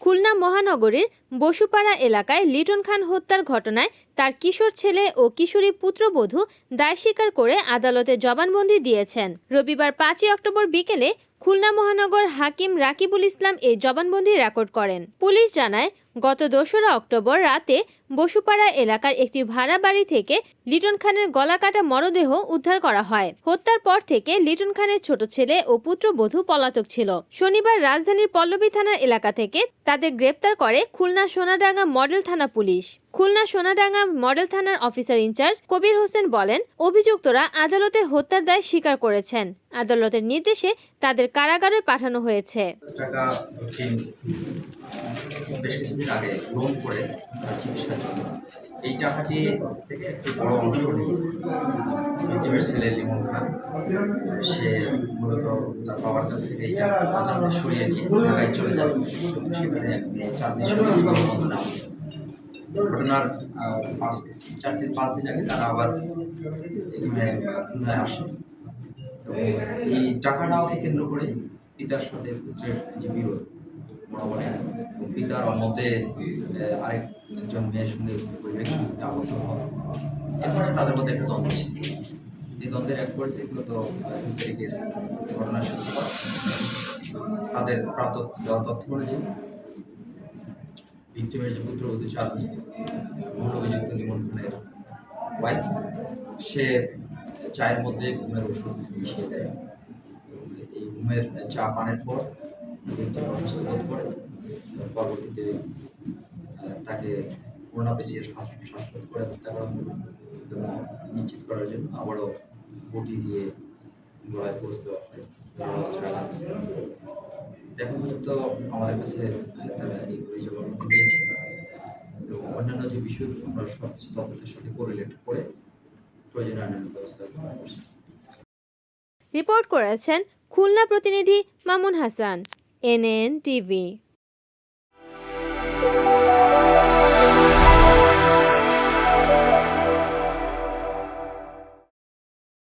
খুলনা মহানগরীর বসুপাড়া এলাকায় লিটন খান হত্যার ঘটনায় তার কিশোর ছেলে ও কিশোরী পুত্রবধূ দায় স্বীকার করে আদালতে জবানবন্দি দিয়েছেন। রবিবার পাঁচই অক্টোবর বিকেলে খুলনা মহানগর হাকিম রাকিবুল ইসলাম এই জবানবন্দি রেকর্ড করেন। পুলিশ জানায়, গত দোসরা অক্টোবর রাতে বসুপাড়া এলাকার একটি ভাড়া বাড়ি থেকে লিটন খানের গলাকাটা মরদেহ উদ্ধার করা হয়। হত্যার পর থেকে লিটন খানের ছোট ছেলে ও পুত্রবধূ পলাতক ছিল। শনিবার রাজধানীর পল্লবী থানার এলাকা থেকে তাদের গ্রেপ্তার করে খুলনা সোনাডাঙ্গা মডেল থানা পুলিশ। খুলনা সোনাডাঙ্গা মডেল থানার officer in charge Kabir Hossain বলেন, অভিযুক্তরা আদালতে হত্যার দায় স্বীকার করেছেন। আদালতের নির্দেশে তাদের কারাগারে পাঠানো হয়েছে। এই টাকাটি একটি বড় অংশ নিয়ে ছেলে লিমন খান, সে মূলত তার বাবার কাছ থেকে এই টাকা সরিয়ে নিয়ে ঢাকায় চলে যাবে। সেখানে ঘটনার পাঁচ চার দিন পাঁচ দিন আগে তারা আবার এখানে খুলনায় আসে। এই টাকা নেওয়াকে কেন্দ্র করে পিতার সাথে পুত্রের যে বিরোধ বরাবরে পিতার মতে আহ, আরেক একজন মেয়ের সঙ্গে পরিবেশ আবদ্ধ হওয়া। এরপরে তাদের মধ্যে একটা দ্বন্দ্ব ছিল। এই দ্বন্দ্বের এক পর্যায়ে গত দুই ঘটনার সাথে তাদের প্রাপ্ত তথ্য অনুযায়ী ভিক্টিমের যে পুত্রবধূ চাঁদনি মূল অভিযুক্ত লিমন খানের ওয়াইফ সে চায়ের মধ্যে ঘুমের ওষুধ মিশিয়ে দেয় এই ঘুমের চা পানের পর অসুস্থ বোধ করে পরবর্তীতে তাকে করোনা পেশির শ্বাসরোধ করে হত্যা করা হলো এবং নিশ্চিত করার জন্য আবারও বটি দিয়ে গলায় পোষ দেওয়া হয়। এখন পর্যন্ত আমাদের কাছে তারা এই এবং আমরা সব সাথে কোরিলেট করে প্রয়োজনীয় আইনের ব্যবস্থা রিপোর্ট করেছেন খুলনা প্রতিনিধি মামুন হাসান, এনএন টিভি।